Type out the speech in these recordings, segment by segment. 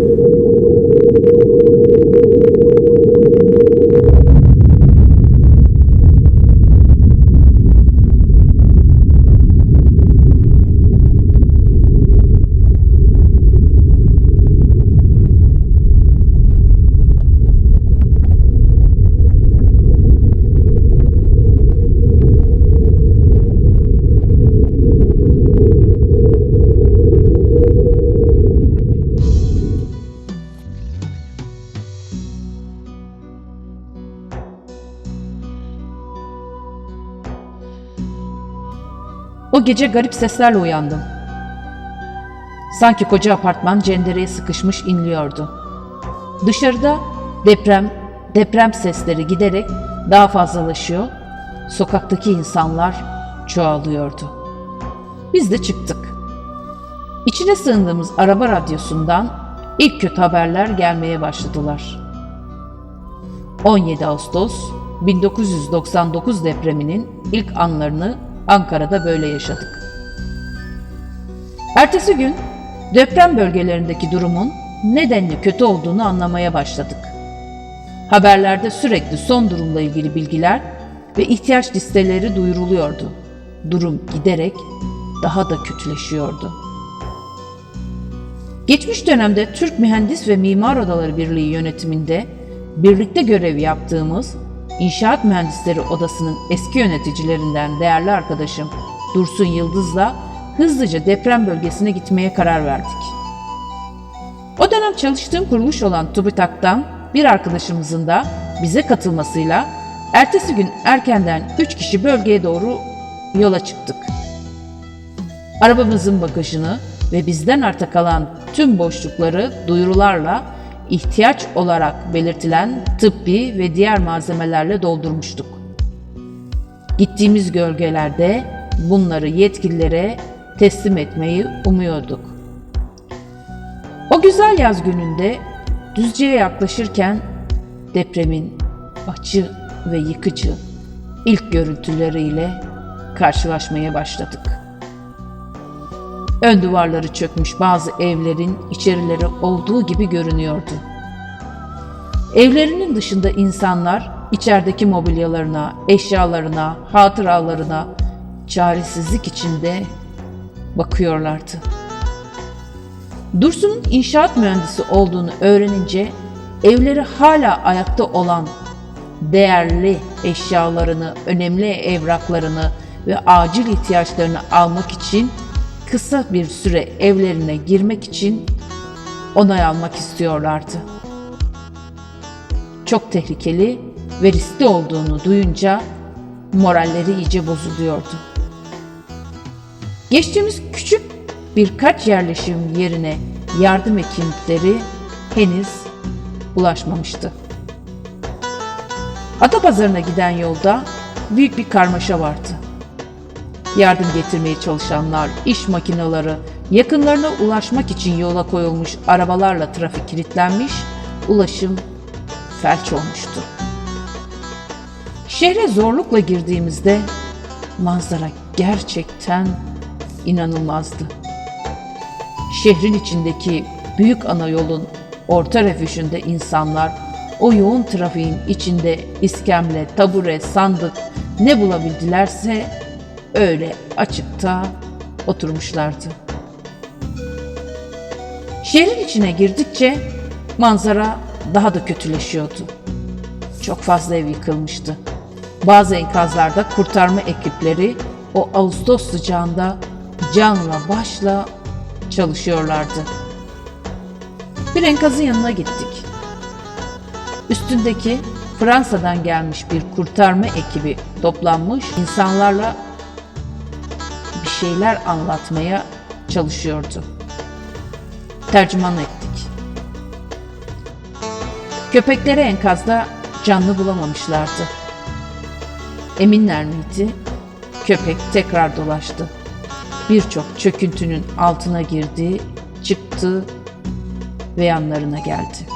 you O gece garip seslerle uyandım. Sanki koca apartman cendereye sıkışmış inliyordu. Dışarıda deprem, deprem sesleri giderek daha fazlalaşıyor. Sokaktaki insanlar çoğalıyordu. Biz de çıktık. İçine sığındığımız araba radyosundan ilk kötü haberler gelmeye başladılar. 17 Ağustos 1999 depreminin ilk anlarını Ankara'da böyle yaşadık. Ertesi gün deprem bölgelerindeki durumun nedenli kötü olduğunu anlamaya başladık. Haberlerde sürekli son durumla ilgili bilgiler ve ihtiyaç listeleri duyuruluyordu. Durum giderek daha da kötüleşiyordu. Geçmiş dönemde Türk Mühendis ve Mimar Odaları Birliği yönetiminde birlikte görev yaptığımız İnşaat Mühendisleri Odası'nın eski yöneticilerinden değerli arkadaşım Dursun Yıldız'la hızlıca deprem bölgesine gitmeye karar verdik. O dönem çalıştığım kuruluş olan TÜBİTAK'tan bir arkadaşımızın da bize katılmasıyla ertesi gün erkenden 3 kişi bölgeye doğru yola çıktık. Arabamızın bagajını ve bizden arta kalan tüm boşlukları duyurularla ihtiyaç olarak belirtilen tıbbi ve diğer malzemelerle doldurmuştuk. Gittiğimiz gölgelerde bunları yetkililere teslim etmeyi umuyorduk. O güzel yaz gününde Düzce'ye yaklaşırken depremin acı ve yıkıcı ilk görüntüleriyle karşılaşmaya başladık. Ön duvarları çökmüş bazı evlerin içerileri olduğu gibi görünüyordu. Evlerinin dışında insanlar içerideki mobilyalarına, eşyalarına, hatıralarına çaresizlik içinde bakıyorlardı. Dursun'un inşaat mühendisi olduğunu öğrenince evleri hala ayakta olan değerli eşyalarını, önemli evraklarını ve acil ihtiyaçlarını almak için kısa bir süre evlerine girmek için onay almak istiyorlardı. Çok tehlikeli ve riskli olduğunu duyunca moralleri iyice bozuluyordu. Geçtiğimiz küçük birkaç yerleşim yerine yardım ekipleri henüz ulaşmamıştı. Atapazarı'na giden yolda büyük bir karmaşa vardı. Yardım getirmeye çalışanlar, iş makineleri, yakınlarına ulaşmak için yola koyulmuş arabalarla trafik kilitlenmiş, ulaşım felç olmuştu. Şehre zorlukla girdiğimizde manzara gerçekten inanılmazdı. Şehrin içindeki büyük ana yolun orta refüjünde insanlar o yoğun trafiğin içinde iskemle, tabure, sandık ne bulabildilerse öyle açıkta oturmuşlardı. Şehrin içine girdikçe manzara daha da kötüleşiyordu. Çok fazla ev yıkılmıştı. Bazı enkazlarda kurtarma ekipleri o Ağustos sıcağında canla başla çalışıyorlardı. Bir enkazın yanına gittik. Üstündeki Fransa'dan gelmiş bir kurtarma ekibi toplanmış insanlarla şeyler anlatmaya çalışıyordu. Tercüman ettik. Köpekleri enkazda canlı bulamamışlardı. Eminler miydi? Köpek tekrar dolaştı. Birçok çöküntünün altına girdi, çıktı ve yanlarına geldi.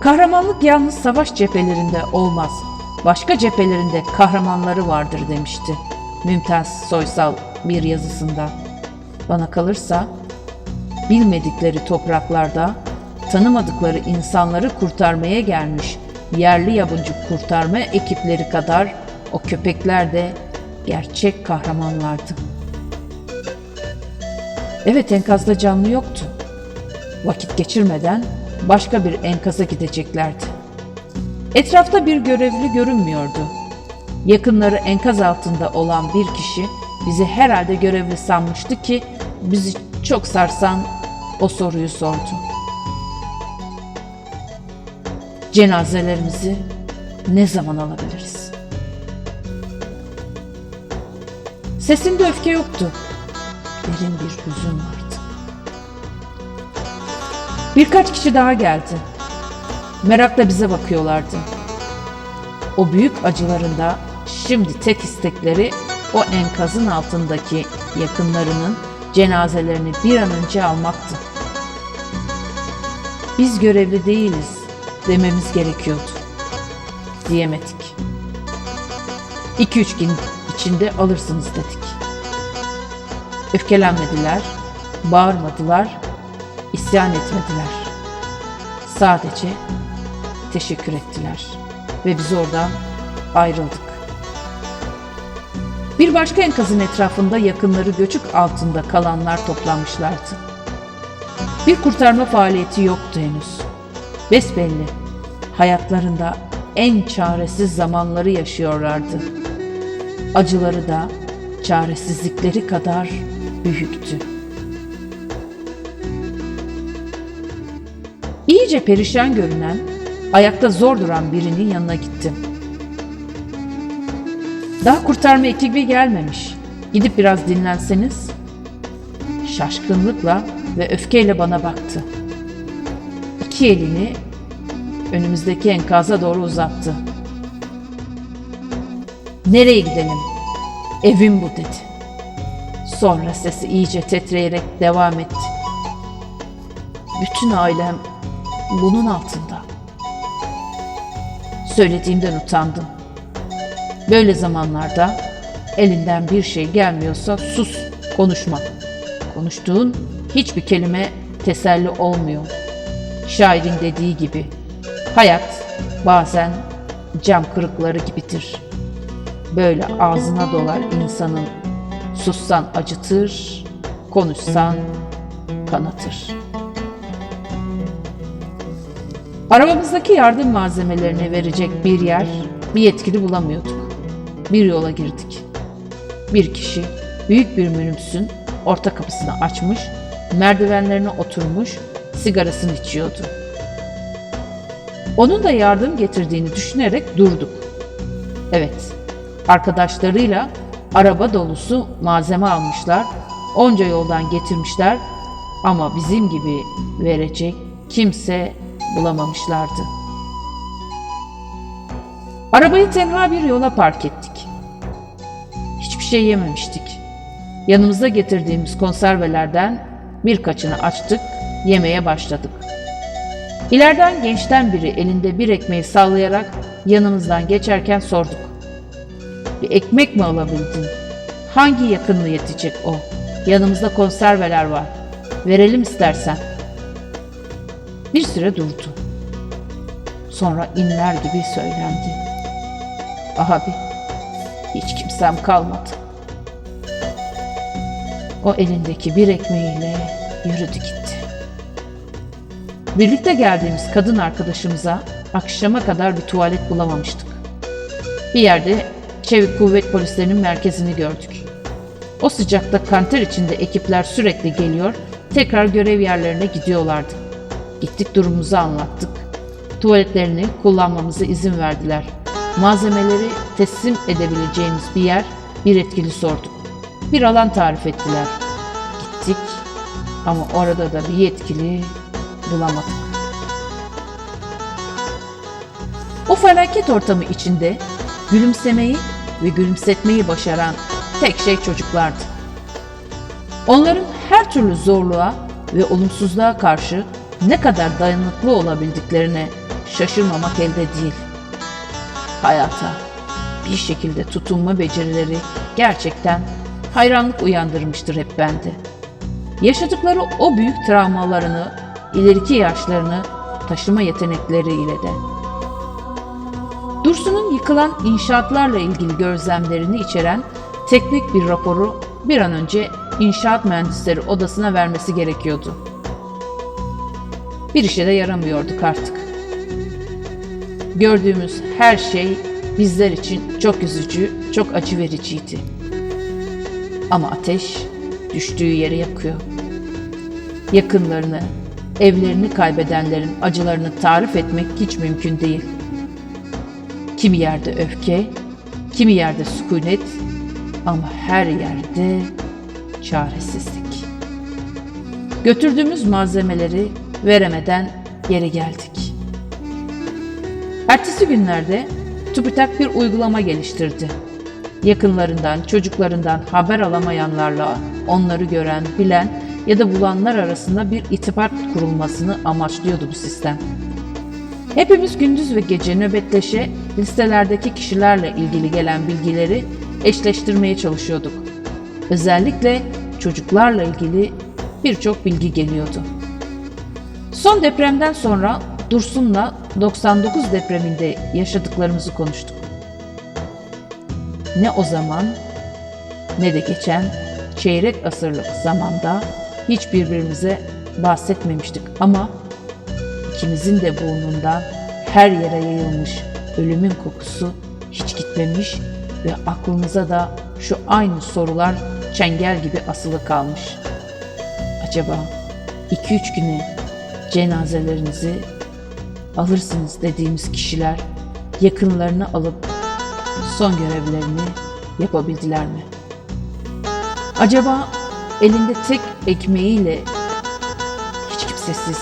Kahramanlık yalnız savaş cephelerinde olmaz. Başka cephelerinde kahramanları vardır demişti. Mümtaz Soysal bir yazısında. Bana kalırsa bilmedikleri topraklarda tanımadıkları insanları kurtarmaya gelmiş yerli yabancı kurtarma ekipleri kadar o köpekler de gerçek kahramanlardı. Evet enkazda canlı yoktu. Vakit geçirmeden başka bir enkaza gideceklerdi. Etrafta bir görevli görünmüyordu. Yakınları enkaz altında olan bir kişi bizi herhalde görevli sanmıştı ki bizi çok sarsan o soruyu sordu. Cenazelerimizi ne zaman alabiliriz? Sesimde öfke yoktu. Derin bir hüzün vardı. Birkaç kişi daha geldi. Merakla bize bakıyorlardı. O büyük acılarında şimdi tek istekleri o enkazın altındaki yakınlarının cenazelerini bir an önce almaktı. Biz görevli değiliz dememiz gerekiyordu. Diyemedik. 2-3 gün içinde alırsınız dedik. Öfkelenmediler, bağırmadılar, isyan etmediler. Sadece teşekkür ettiler ve biz oradan ayrıldık. Bir başka enkazın etrafında yakınları göçük altında kalanlar toplanmışlardı. Bir kurtarma faaliyeti yoktu henüz. Besbelli hayatlarında en çaresiz zamanları yaşıyorlardı. Acıları da çaresizlikleri kadar büyüktü. İyice perişan görünen, ayakta zor duran birinin yanına gittim. Daha kurtarma ekibi gelmemiş. Gidip biraz dinlenseniz. Şaşkınlıkla ve öfkeyle bana baktı. İki elini önümüzdeki enkaza doğru uzattı. Nereye gidelim? Evim bu dedi. Sonra sesi iyice titreyerek devam etti. Bütün ailem bunun altında. Söylediğimden utandım. Böyle zamanlarda elinden bir şey gelmiyorsa sus, konuşma. Konuştuğun hiçbir kelime teselli olmuyor. Şairin dediği gibi hayat bazen cam kırıkları gibidir. Böyle ağzına dolar insanın sussan acıtır, konuşsan kanatır. Arabamızdaki yardım malzemelerini verecek bir yer, bir yetkili bulamıyorduk. Bir yola girdik. Bir kişi büyük bir minibüsün orta kapısını açmış, merdivenlerine oturmuş, sigarasını içiyordu. Onun da yardım getirdiğini düşünerek durduk. Evet, arkadaşlarıyla araba dolusu malzeme almışlar, onca yoldan getirmişler ama bizim gibi verecek kimse bulamamışlardı. Arabayı tenha bir yola park ettik. Şey yememiştik. Yanımızda getirdiğimiz konservelerden birkaçını açtık, yemeye başladık. İleriden gençten biri elinde bir ekmeği sallayarak yanımızdan geçerken sorduk. Bir ekmek mi alabildin? Hangi yakınlı yetecek o? Yanımızda konserveler var. Verelim istersen. Bir süre durdu. Sonra inler gibi söylendi. Abi, hiç kimsem kalmadı. O elindeki bir ekmeğiyle yürüdü gitti. Birlikte geldiğimiz kadın arkadaşımıza akşama kadar bir tuvalet bulamamıştık. Bir yerde çevik kuvvet polislerinin merkezini gördük. O sıcakta kanter içinde ekipler sürekli geliyor, tekrar görev yerlerine gidiyorlardı. Gittik durumumuzu anlattık. Tuvaletlerini kullanmamıza izin verdiler. Malzemeleri teslim edebileceğimiz bir yer, bir etkili sorduk. Bir alan tarif ettiler. Gittik ama orada da bir yetkili bulamadık. O felaket ortamı içinde gülümsemeyi ve gülümsetmeyi başaran tek şey çocuklardı. Onların her türlü zorluğa ve olumsuzluğa karşı ne kadar dayanıklı olabildiklerine şaşırmamak elde değil. Hayata bir şekilde tutunma becerileri gerçekten hayranlık uyandırmıştır hep bende. Yaşadıkları o büyük travmalarını, ileriki yaşlarını taşıma yetenekleriyle de. Dursun'un yıkılan inşaatlarla ilgili gözlemlerini içeren teknik bir raporu bir an önce inşaat mühendisleri odasına vermesi gerekiyordu. Bir işe de yaramıyorduk artık. Gördüğümüz her şey bizler için çok üzücü, çok acı vericiydi. Ama ateş düştüğü yeri yakıyor. Yakınlarını, evlerini kaybedenlerin acılarını tarif etmek hiç mümkün değil. Kimi yerde öfke, kimi yerde sükunet ama her yerde çaresizlik. Götürdüğümüz malzemeleri veremeden geri geldik. Ertesi günlerde TÜBİTAK bir uygulama geliştirdi. Yakınlarından, çocuklarından haber alamayanlarla onları gören, bilen ya da bulanlar arasında bir itibat kurulmasını amaçlıyordu bu sistem. Hepimiz gündüz ve gece nöbetleşe listelerdeki kişilerle ilgili gelen bilgileri eşleştirmeye çalışıyorduk. Özellikle çocuklarla ilgili birçok bilgi geliyordu. Son depremden sonra Dursun'la 99 depreminde yaşadıklarımızı konuştuk. Ne o zaman ne de geçen çeyrek asırlık zamanda hiç birbirimize bahsetmemiştik ama ikimizin de burnundan her yere yayılmış ölümün kokusu hiç gitmemiş ve aklımıza da şu aynı sorular çengel gibi asılı kalmış. Acaba 2-3 güne cenazelerinizi alırsınız dediğimiz kişiler yakınlarını alıp son görevlerini yapabildiler mi? Acaba elinde tek ekmeğiyle hiç kimsesiz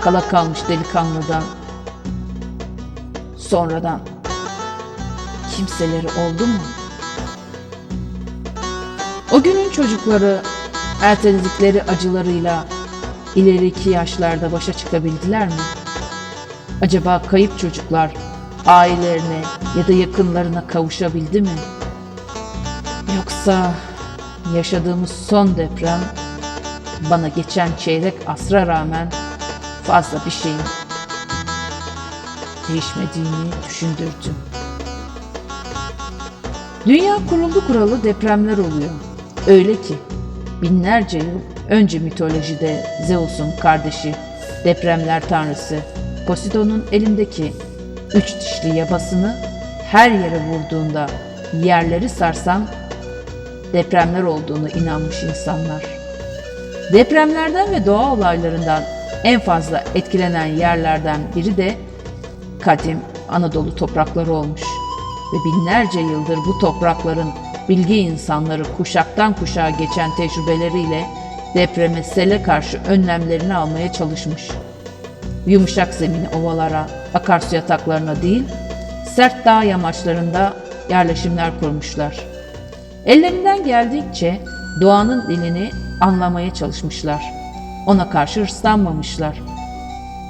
kala kalmış delikanlıdan sonradan kimseleri oldu mu? O günün çocukları erteledikleri acılarıyla ileriki yaşlarda başa çıkabildiler mi? Acaba kayıp çocuklar ailelerine ya da yakınlarına kavuşabildi mi? Yoksa yaşadığımız son deprem bana geçen çeyrek asra rağmen fazla bir şeyin değişmediğini düşündürdü. Dünya kuruldu kuralı depremler oluyor. Öyle ki binlerce yıl önce mitolojide Zeus'un kardeşi, depremler tanrısı Poseidon'un elindeki üç dişli yabasını her yere vurduğunda yerleri sarsan depremler olduğunu inanmış insanlar. Depremlerden ve doğa olaylarından en fazla etkilenen yerlerden biri de kadim Anadolu toprakları olmuş ve binlerce yıldır bu toprakların bilgi insanları kuşaktan kuşağa geçen tecrübeleriyle depreme sele karşı önlemlerini almaya çalışmış. Yumuşak zemini ovalara, akarsu yataklarına değil, sert dağ yamaçlarında yerleşimler kurmuşlar. Ellerinden geldikçe doğanın dilini anlamaya çalışmışlar. Ona karşı hırslanmamışlar.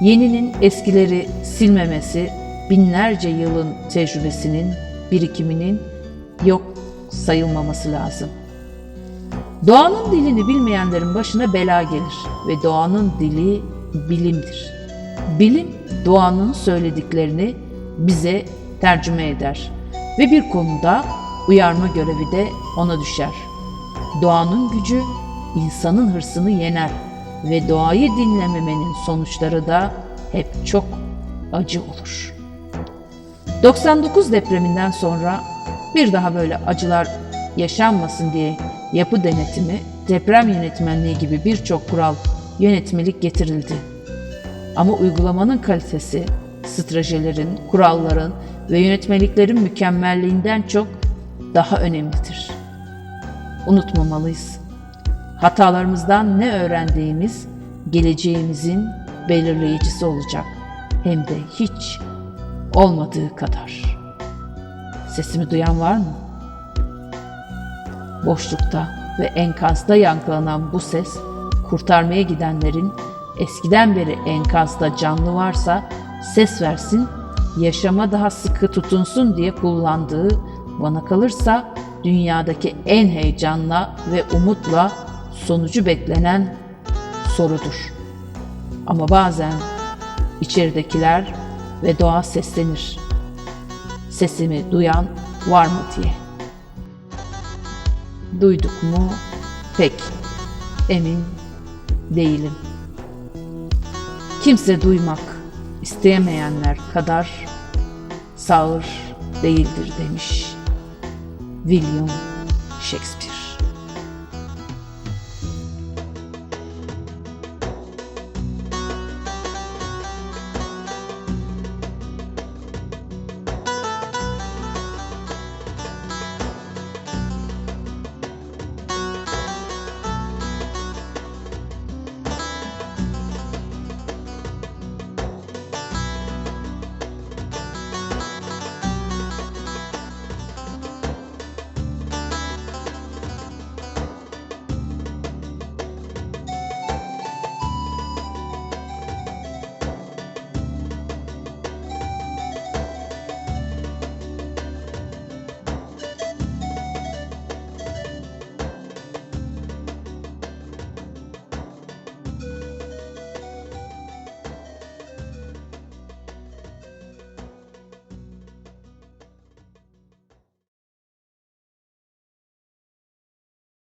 Yeninin eskileri silmemesi, binlerce yılın tecrübesinin, birikiminin yok sayılmaması lazım. Doğanın dilini bilmeyenlerin başına bela gelir ve doğanın dili bilimdir. Bilim doğanın söylediklerini bize tercüme eder ve bir konuda uyarma görevi de ona düşer. Doğanın gücü insanın hırsını yener ve doğayı dinlememenin sonuçları da hep çok acı olur. 99 depreminden sonra bir daha böyle acılar yaşanmasın diye yapı denetimi, deprem yönetmenliği gibi birçok kural yönetmelik getirildi. Ama uygulamanın kalitesi, stratejilerin, kuralların ve yönetmeliklerin mükemmelliğinden çok daha önemlidir. Unutmamalıyız. Hatalarımızdan ne öğrendiğimiz geleceğimizin belirleyicisi olacak. Hem de hiç olmadığı kadar. Sesimi duyan var mı? Boşlukta ve enkazda yankılanan bu ses kurtarmaya gidenlerin eskiden beri enkazda canlı varsa ses versin, yaşama daha sıkı tutunsun diye kullandığı bana kalırsa dünyadaki en heyecanla ve umutla sonucu beklenen sorudur. Ama bazen içeridekiler ve doğa seslenir. Sesimi duyan var mı diye. Duyduk mu? Pek emin değilim. Kimse duymak isteyemeyenler kadar sağır değildir demiş William Shakespeare.